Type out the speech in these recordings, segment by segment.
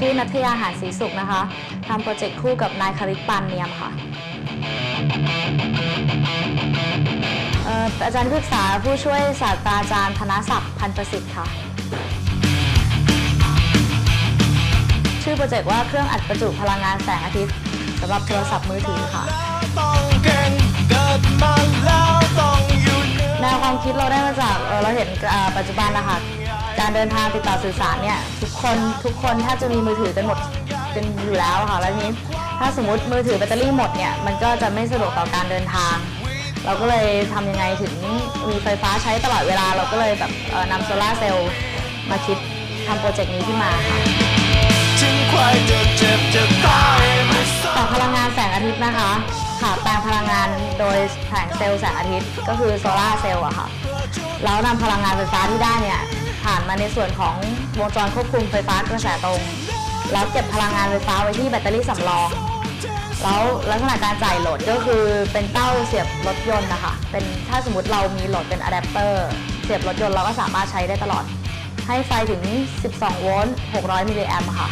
ชื่อนัทยาหารศรีสุขนะคะทำโปรเจกต์คู่กับนายคริตปานเนียมค่ะอาจารย์ปรึกษาผู้ช่วยศาสตราจารย์ธนศักดิ์พันประสิทธิ์ค่ะ ชื่อโปรเจกต์ว่าเครื่องอัดประจุพลังงานแสงอาทิตย์สำหรับโทรศัพท์มือถือค่ะแนวความคิดเราได้มาจากเอ่อเราเห็นปัจจุบันนะคะ การเดินทางติดต่อสื่อสารเนี่ยทุกคนทุกคนแทบจะมีมือถือกันหมดกันอยู่แล้วค่ะแล้วทีนี้ ถ้าสมมติมือถือแบตเตอรี่หมดเนี่ยมันก็จะไม่สะดวกต่อการเดินทาง เราก็เลยทำยังไงถึงมีไฟฟ้าใช้ตลอดเวลาเราก็เลยแบบเอ่อนำโซลาร์เซลล์มาคิดทำโปรเจกต์นี้ขึ้นมาค่ะถึงใครจะเจ็บจะตายไม่สนต่อพลังงานแสงอาทิตย์นะคะค่ะแปลงพลังงานโดยแผงเซลล์แสงอาทิตย์ก็คือโซลาร์เซลล์อะค่ะแล้วนำพลังงานไฟฟ้าที่ได้เนี่ย ผ่านมาในส่วนของวงจรควบคุมไฟฟ้ากระแสตรง แล้วเก็บพลังงานไฟฟ้าไว้ที่แบตเตอรี่สำรอง แล้วลักษณะการจ่ายโหลดก็คือเป็นเต้าเสียบรถยนต์นะคะเป็นถ้าสมมติเรามีโหลดเป็นอะแดปเตอร์เสียบรถยนต์เราก็สามารถใช้ได้ตลอด ให้ไฟถึง 12 โวลต์ 600 มิลลิแอมป์ค่ะ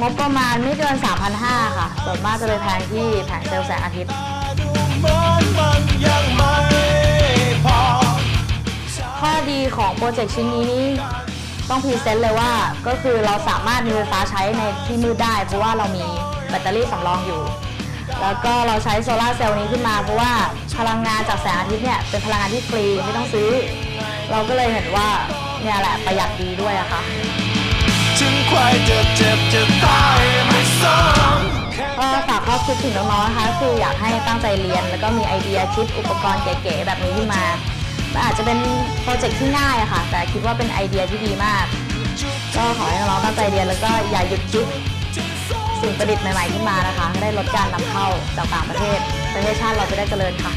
งบประมาณไม่เกิน 3,500 ค่ะส่วนมากจะไปแพงที่แผงเซลล์แสงอาทิตย์ ของโปรเจกต์ชิ้นนี้นี่ต้องพรีเซนต์เลยว่าก็คือเราสามารถมีไฟฟ้าใช้ในที่มืดได้ เพราะว่าเรามีแบตเตอรี่สำรองอยู่ แล้วก็เราใช้โซลาร์เซลล์นี้ขึ้นมา เพราะว่าพลังงานจากแสงอาทิตย์เนี่ยเป็นพลังงานที่ฟรีไม่ต้องซื้อ เราก็เลยเห็นว่าเนี่ยแหละประหยัดดีด้วยอะค่ะถึงใครจะเจ็บจะตายไม่สนก็ฝากข้อคิดถึงน้องๆนะคะคืออยากให้ตั้งใจเรียน แล้วก็มีไอเดียคิดอุปกรณ์เก๋ๆแบบนี้ขึ้นมา มันอาจจะเป็นโปรเจกต์ที่ง่ายอะค่ะ แต่คิดว่าเป็นไอเดียที่ดีมาก ก็ขอให้น้องๆตั้งใจเรียนแล้วก็อย่าหยุดคิดสิ่งประดิษฐ์ใหม่ๆขึ้นมานะคะ ได้ลดการนำเข้าจากต่างประเทศ ประเทศชาติเราจะได้เจริญค่ะ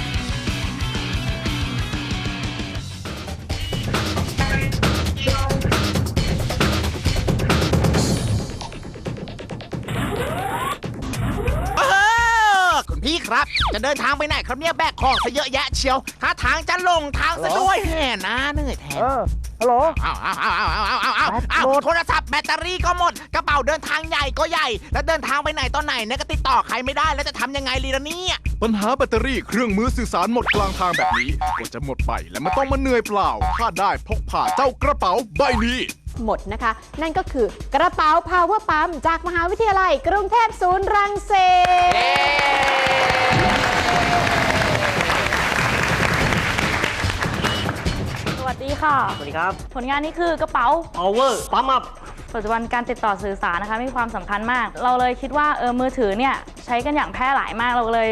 จะเดินทางไปไหนครับเนี่ยแบกของซะเยอะแยะเชียวหาทางจะลงทางซะด้วยแห่นะเหนื่อยแทน เออฮัลโหล เอาเอาเอาเอาเอาเอาเอาเอาแบตหมด โทรศัพท์แบตเตอรี่ก็หมด กระเป๋าเดินทางใหญ่ก็ใหญ่ แล้วเดินทางไปไหนตอนไหนเนี่ยก็ติดต่อใครไม่ได้แล้วจะทำยังไงลีละเนี่ยปัญหาแบตเตอรี่เครื่องมือสื่อสารหมดกลางทางแบบนี้ก็จะหมดไปและมันต้องมาเหนื่อยเปล่า ถ้าได้พกพาเจ้ากระเป๋าใบนี้ หมดนะคะ นั่นก็คือกระเป๋า Power Pump จากมหาวิทยาลัย กรุงเทพศูนย์รังสิตสวัสดีค่ะ สวัสดีครับ ผลงานนี้คือกระเป๋า Power ปั๊มอัพปัจจุบันการติดต่อสื่อสารนะคะมีความสำคัญมาก เราเลยคิดว่าเออมือถือเนี่ยใช้กันอย่างแพร่หลายมากเราเลย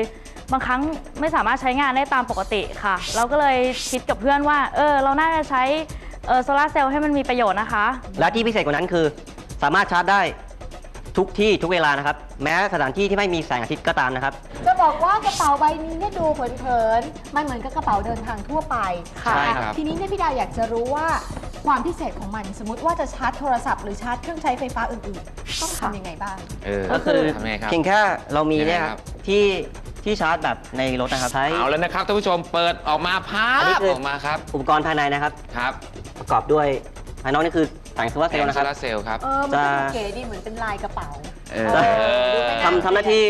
บางครั้งไม่สามารถใช้งานได้ตามปกติค่ะ เราก็เลยคิดกับเพื่อนว่า เออ เราน่าจะใช้ เออโซลาร์เซลล์ให้มันมีประโยชน์นะคะ และที่พิเศษกว่านั้นคือ สามารถชาร์จได้ทุกที่ทุกเวลานะครับ แม้สถานที่ที่ไม่มีแสงอาทิตย์ก็ตามนะครับ จะบอกว่ากระเป๋าใบนี้เนี่ยดูเผินๆ มันเหมือนกับกระเป๋าเดินทางทั่วไปค่ะใช่ครับ ทีนี้เนี่ยพี่ดาวอยากจะรู้ว่าความพิเศษของมัน สมมติว่าจะชาร์จโทรศัพท์หรือชาร์จเครื่องใช้ไฟฟ้าอื่นๆ ต้องทำยังไงบ้าง เออก็คือ ทำไงครับ เพียงแค่เรามีเนี่ยยังไงครับที่ ที่ชาร์จแบบในรถนะครับใช้เอาแล้วนะครับท่านผู้ชมเปิดออกมาภาอันนี้พคือออกมาครับ อุปกรณ์ภายในนะครับ ครับประกอบด้วยภายนอกนี่คือแสงโซลาร์แผเซลงล์นะโซครับลาร์เซลล์ครับเออมันก็จะดูเก๋ดีเหมือนเป็นลายกระเป๋าเออทำทำหน้าที่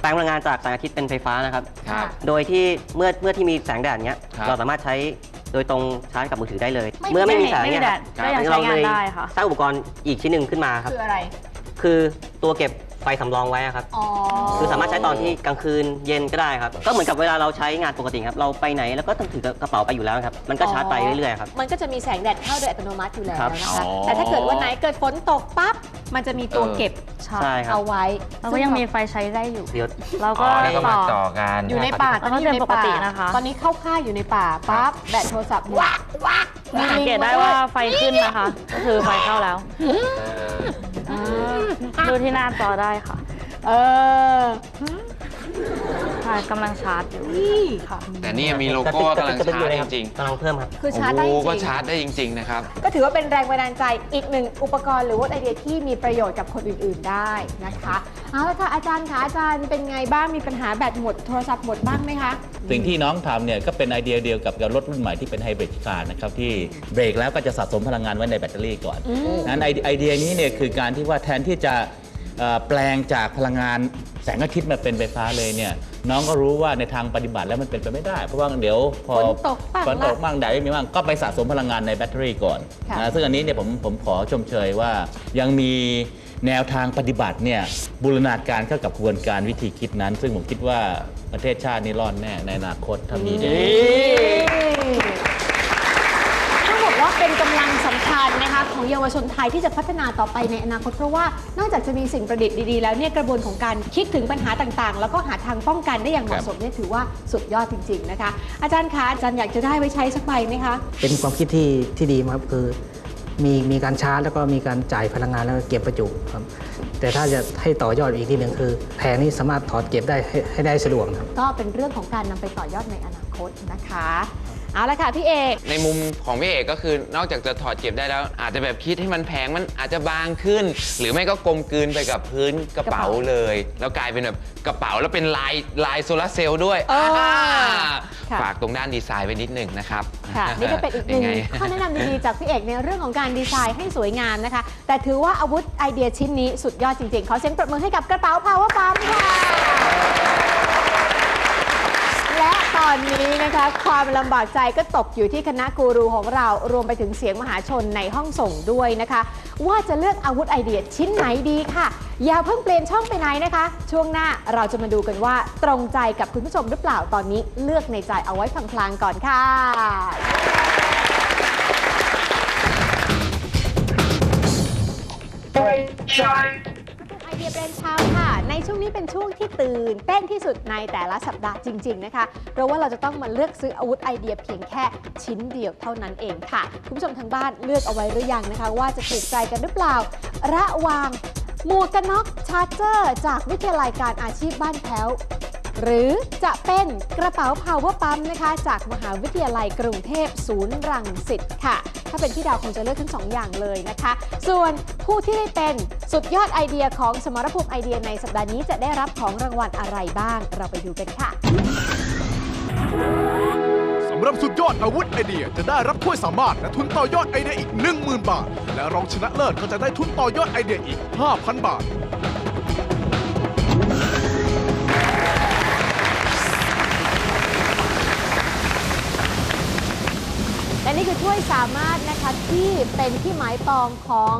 แปลงพลังงานจากแสงอาทิตย์เป็นไฟฟ้านะครับ ครับ โดยที่เมื่อเมื่อที่มีแสงแดดเนี้ย ครับ เราสามารถใช้โดยตรงชาร์จกับมือถือได้เลย ไม่ เมื่อไม่มีแสงไม่มีเนี่ยแดดก็ยังใช้งานได้ค่ะ สร้างอุปกรณ์อีกชิ้นหนึ่งขึ้นมาครับ คืออะไร คือตัวเก็บ ไฟสำรองไว้อะครับ อ๋อ คือสามารถใช้ตอนที่กลางคืนเย็นก็ได้ครับ ก็เหมือนกับเวลาเราใช้งานปกติครับ เราไปไหนแล้วก็ต้องถือกระเป๋าไปอยู่แล้วครับ มันก็ชาร์จไปเรื่อยๆครับ มันก็จะมีแสงแดดเข้าโดยอัตโนมัติอยู่แล้วครับนะคะ อ๋อ แต่ถ้าเกิดวันไหนเกิดฝนตกปั๊บ มันจะมีตัวเออเก็บใช่ครับ เอาไว้เราก็ยังมีไฟใช้ได้อยู่ เดี๋ยว เราก็แล้วก็มาต่อ ต่อกันอยู่ในป่าแล้วก็เดินปกตินะคะ ตอนนี้เข้าค่ายอยู่ในป่าปั๊บแบตโทรศัพท์วักวักสังเกตได้ว่าไฟขึ้นนะคะ ก็คือไฟเข้าแล้ว ดูที่หน้าจอได้ค่ะ เออ ช่กำลังชาร์จอยู่นี่ค่ะ แต่นี่มีโลโก้กำลังชาร์จจริงกำลังเพิ่มครับ คือๆชาร์จได้จโอ้ริโหก็งชาร์จได้จริง ๆ นะครับ ๆก็ถือว่าเป็นแรงบันดาลใจอีกหนึ่งอุปกรณ์หรือว่าไอเดียที่มีประโยชน์กับคนอื่นๆได้นะคะเอาละค่ะอาจารย์คะอาจารย์เป็นไงบ้างมีปัญหาแบตหมดโทรศัพท์หมดบ้างไหมคะ สิ่งที่น้องทำเนี่ยก็เป็นไอเดียเดียวกับรถรุ่นใหม่ที่เป็นไฮบริดคาร์นะครับที่เบรกแล้วก็จะสะสมพลังงานไว้ในแบตเตอรี่ก่อนนั้นไอไอเดียนี้เนี่ยคือการที่ว่าแทนที่จะเอ่อแปลงจากพลังงาน แสงอาทิตย์มาเป็นไฟฟ้าเลยเนี่ยน้องก็รู้ว่าในทางปฏิบัติแล้วมันเป็นไปไม่ได้ เพราะว่าเดี๋ยวพอฝนตกบ้างฝนตกบ้างแดดไม่มีบ้างก็ไปสะสมพลังงานในแบตเตอรี่ก่อนค่ะนะซึ่งอันนี้เนี่ยผมผมขอชมเชยว่ายังมีแนวทางปฏิบัติเนี่ยบูรณาการเข้ากับกระบวนการวิธีคิดนั้น ซึ่งผมคิดว่าประเทศชาตินี่รอดแน่ในอนาคตถ้ามีเนี่ยต้องบอกว่า เป็นกำลังสำคัญนะคะของเยาวชนไทยที่จะพัฒนาต่อไปในอนาคตเพราะว่านอกจากจะมีสิ่งประดิษฐ์ดีๆ แล้วเนี่ยกระบวนของการคิดถึงปัญหาต่างๆ แล้วก็หาทางป้องกันได้อย่างเหมาะสมเนี่ยถือว่าสุดยอดจริง ๆนะคะ อาจารย์คะอาจารย์อยากจะได้ไว้ใช้สักใบไหมคะ เป็นความคิดที่ที่ดีมากครับคือมีมีการชาร์จแล้วก็มีการจ่ายพลังงานแล้วก็เก็บประจุครับ แต่ถ้าจะให้ต่อยอดอีกทีหนึ่งคือแผงนี้สามารถถอดเก็บได้ให้ให้ได้สะดวกนะครับ ก็เป็นเรื่องของการนำไปต่อยอดในอนาคตนะคะ เอาละค่ะพี่เอก ในมุมของพี่เอกก็คือนอกจากจะถอดเก็บได้แล้ว อาจจะแบบคิดให้มันแพงมันอาจจะบางขึ้น หรือไม่ก็กลมกลืนไปกับพื้นกระเป๋ากระเป๋าเลย แล้วกลายเป็นแบบกระเป๋าแล้วเป็นลายลายโซลาร์เซลล์ด้วยเอออ่าค่ะ ฝากตรงด้านดีไซน์ไว้นิดหนึ่งนะครับค่ะ นี่ก็เป็นอีกหนึ่งยัไข้อแนะนำดีๆ จากพี่เอกในเรื่องของการดีไซน์ให้สวยงามนะคะ แต่ถือว่าอาวุธไอเดียชิ้นนี้สุดยอดจริงๆ ขอเสียงปรบมือให้กับกระเป๋า Power Pump ค่ะ และ ตอนนี้นะคะความลำบากใจก็ตกอยู่ที่คณะกูรูของเรารวมไปถึงเสียงมหาชนในห้องส่งด้วยนะคะ ว่าจะเลือกอาวุธไอเดียชิ้นไหนดีค่ะ อย่าเพิ่งเปลี่ยนช่องไปไหนนะคะ ช่วงหน้าเราจะมาดูกันว่าตรงใจกับคุณผู้ชมหรือเปล่าตอนนี้เลือกในใจเอาไว้พลางๆก่อนค่ะ เดียเบรนเช้าค่ะ ในช่วงนี้เป็นช่วงที่ตื่นเต้นที่สุดในแต่ละสัปดาห์จริง ๆ นะคะเพราะว่าเราจะต้องมาเลือกซื้ออาวุธไอเดียเพียงแค่ชิ้นเดียวเท่านั้นเองค่ะ คุณผู้ชมทางบ้านเลือกเอาไว้หรือยังนะคะ ว่าจะถูกใจกันหรือเปล่า ระหว่างหมวกกันน็อกชาร์เจอร์ จากวิทยาลัยการอาชีพบ้านแพ้ว หรือจะเป็นกระเป๋า power pump นะคะจากมหาวิทยาลัยกรุงเทพศูนย์รังสิตค่ะ ถ้าเป็นพี่ดาวคงจะเลือกทั้งสองอย่างเลยนะคะ ส่วนผู้ที่ได้เป็นสุดยอดไอเดียของสมรภูมิไอเดียในสัปดาห์นี้จะได้รับของรางวัลอะไรบ้าง เราไปดูกันค่ะ สำหรับสุดยอดอาวุธไอเดียจะได้รับถ้วยสามารถและทุนต่อยอดไอเดียอีก 10,000 บาท และรองชนะเลิศก็จะได้ทุนต่อยอดไอเดียอีก 5,000 บาท และนี่คือถ้วยสามารถนะคะที่เป็นที่หมายปองของ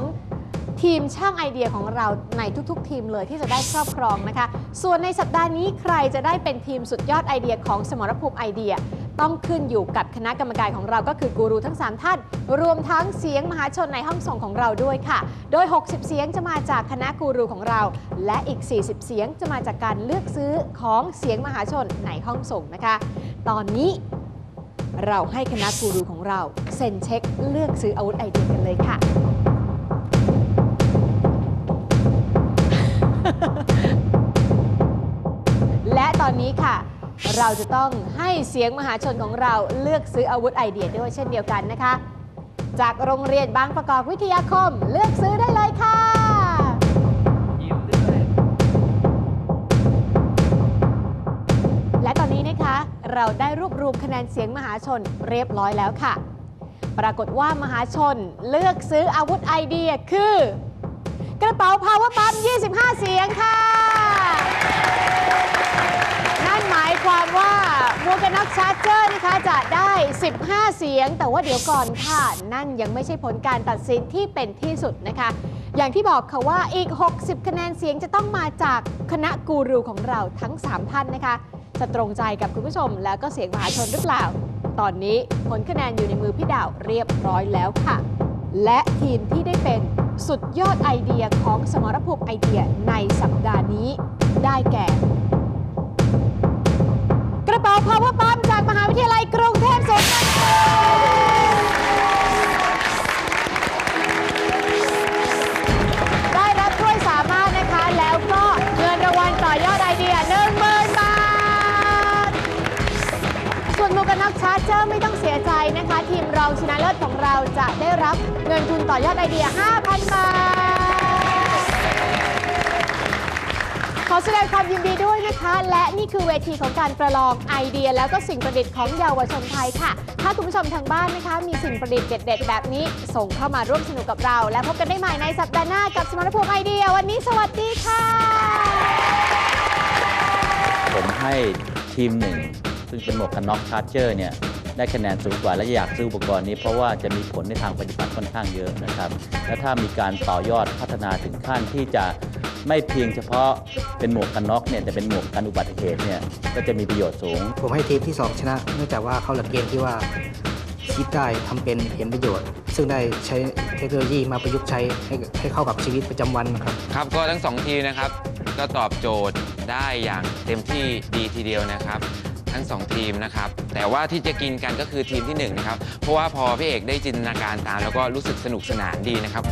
ทีมช่างไอเดียของเราในทุกๆ ทีมเลยที่จะได้ครอบครองนะคะ ส่วนในสัปดาห์นี้ใครจะได้เป็นทีมสุดยอดไอเดียของสมรภูมิไอเดีย ต้องขึ้นอยู่กับคณะกรรมการของเราก็คือกูรูทั้ง 3 ท่าน รวมทั้งเสียงมหาชนในห้องส่งของเราด้วยค่ะ โดย 60 เสียงจะมาจากคณะกูรูของเรา และอีก 40 เสียงจะมาจากการเลือกซื้อของเสียงมหาชนในห้องส่งนะคะ ตอนนี้ เราให้คณะกูรูของเรา เซ็นเช็คเลือกซื้ออาวุธไอเดียกันเลยค่ะ และตอนนี้ค่ะ เราจะต้องให้เสียงมหาชนของเราเลือกซื้ออาวุธไอเดียด้วยเช่นเดียวกันนะคะ จากโรงเรียนบางประกอบวิทยาคมเลือกซื้อได้เลยค่ะและ เราได้รวบรวมคะแนนเสียงมหาชนเรียบร้อยแล้วค่ะ ปรากฏว่ามหาชนเลือกซื้ออาวุธไอเดียคือ กระเป๋า power pump 25 เสียงค่ะ นั่นหมายความว่าหมวกกันน็อกชาร์เจอร์นะคะจะได้ 15 เสียง แต่ว่าเดี๋ยวก่อนค่ะ นั่นยังไม่ใช่ผลการตัดสินที่เป็นที่สุดนะคะอย่างที่บอกค่ะว่าอีก 60 คะแนนเสียงจะต้องมาจากคณะกูรูของเราทั้ง 3 ท่านนะคะ จะตรงใจกับคุณผู้ชม แล้วก็เสียงมหาชนหรือเปล่า ตอนนี้ผลคะแนนอยู่ในมือพี่ดาวเรียบร้อยแล้วค่ะ และทีมที่ได้เป็นสุดยอดไอเดียของสมรภูมิไอเดียในสัปดาห์นี้ ได้แก่ กระเป๋าพาวเวอร์ปั๊มจากมหาวิทยาลัยกรุง ไม่ต้องเสียใจนะคะ ทีมรองชนะเลิศของเราจะได้รับเงินทุนต่อยอดไอเดีย 5,000 บาท ขอแสดงความยินดีด้วยนะคะ และนี่คือเวทีของการประลองไอเดีย แล้วก็สิ่งประดิษฐ์ของเยาวชนไทยค่ะ ถ้าคุณผู้ชมทางบ้านนะคะ มีสิ่งประดิษฐ์เด็ด ๆ แบบนี้ ส่งเข้ามาร่วมสนุกกับเรา และพบกันได้ใหม่ในสัปดาห์หน้ากับสมรภูมิไอเดีย วันนี้ สวัสดีค่ะ ผมให้ทีมหนึ่งซึ่งเป็นหมวกกันน็อกชาร์เจอร์เนี่ย ได้คะแนนสูงกว่าและอยากซื้ออุปกรณ์นี้เพราะว่าจะมีผลในทางปฏิบัติค่อนข้างเยอะนะครับ และถ้ามีการต่อยอดพัฒนาถึงขั้นที่จะไม่เพียงเฉพาะเป็นหมวกกันน็อกเนี่ยแต่เป็นหมวกกันอุบัติเหตุเนี่ยก็จะมีประโยชน์สูง ผมให้ทีมที่ 2 ชนะ เนื่องจากว่าเขาหลักเกณฑ์ที่ว่าคิดได้ทำเป็นเห็นประโยชน์ ซึ่งได้ใช้เทคโนโลยีมาประยุกต์ใช้ให้ให้เข้ากับชีวิตประจำวันนะครับครับก็ทั้งสองทีมนะครับ ก็ตอบโจทย์ได้อย่างเต็มที่ดีทีเดียวนะครับทั้ง สองทีมนะครับ แต่ว่าที่จะกินกันก็คือทีมที่หนึ่งนะครับ เพราะว่าพอพี่เอกได้จินตนาการตามแล้วก็รู้สึกสนุกสนานดีนะครับ